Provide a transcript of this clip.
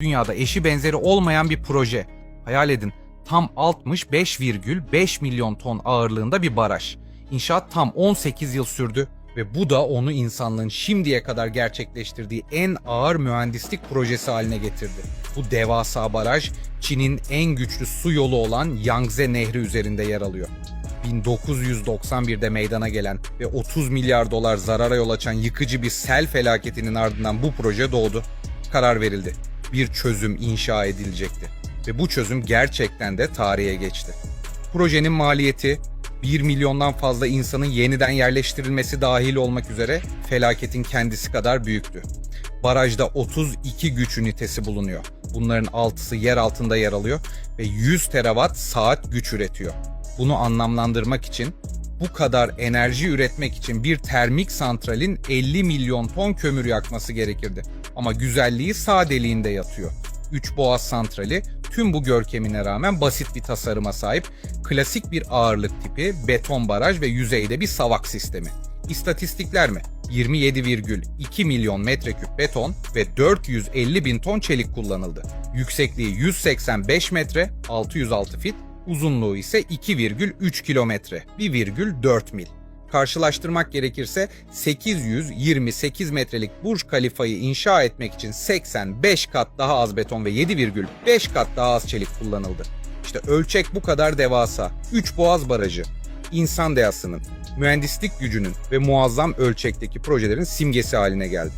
Dünyada eşi benzeri olmayan bir proje. Hayal edin tam 65,5 milyon ton ağırlığında bir baraj. İnşaat tam 18 yıl sürdü ve bu da onu insanlığın şimdiye kadar gerçekleştirdiği en ağır mühendislik projesi haline getirdi. Bu devasa baraj Çin'in en güçlü su yolu olan Yangtze Nehri üzerinde yer alıyor. 1991'de meydana gelen ve 30 milyar dolar zarara yol açan yıkıcı bir sel felaketinin ardından bu proje doğdu. Karar verildi. Bir çözüm inşa edilecekti. Ve bu çözüm gerçekten de tarihe geçti. Projenin maliyeti 1 milyondan fazla insanın yeniden yerleştirilmesi dahil olmak üzere felaketin kendisi kadar büyüktü. Barajda 32 güç ünitesi bulunuyor. Bunların 6'sı yer altında yer alıyor ve 100 terawatt saat güç üretiyor. Bunu anlamlandırmak için bu kadar enerji üretmek için bir termik santralin 50 milyon ton kömür yakması gerekirdi. Ama güzelliği sadeliğinde yatıyor. Üç Boğaz Santrali tüm bu görkemine rağmen basit bir tasarıma sahip, klasik bir ağırlık tipi, beton baraj ve yüzeyde bir savak sistemi. İstatistikler mi? 27,2 milyon metreküp beton ve 450 bin ton çelik kullanıldı. Yüksekliği 185 metre, 606 fit, uzunluğu ise 2,3 kilometre, 1,4 mil. Karşılaştırmak gerekirse 828 metrelik Burj Khalifa'yı inşa etmek için 85 kat daha az beton ve 7,5 kat daha az çelik kullanıldı. İşte ölçek bu kadar devasa. 3 Boğaz Barajı, insan deyasının, mühendislik gücünün ve muazzam ölçekteki projelerin simgesi haline geldi.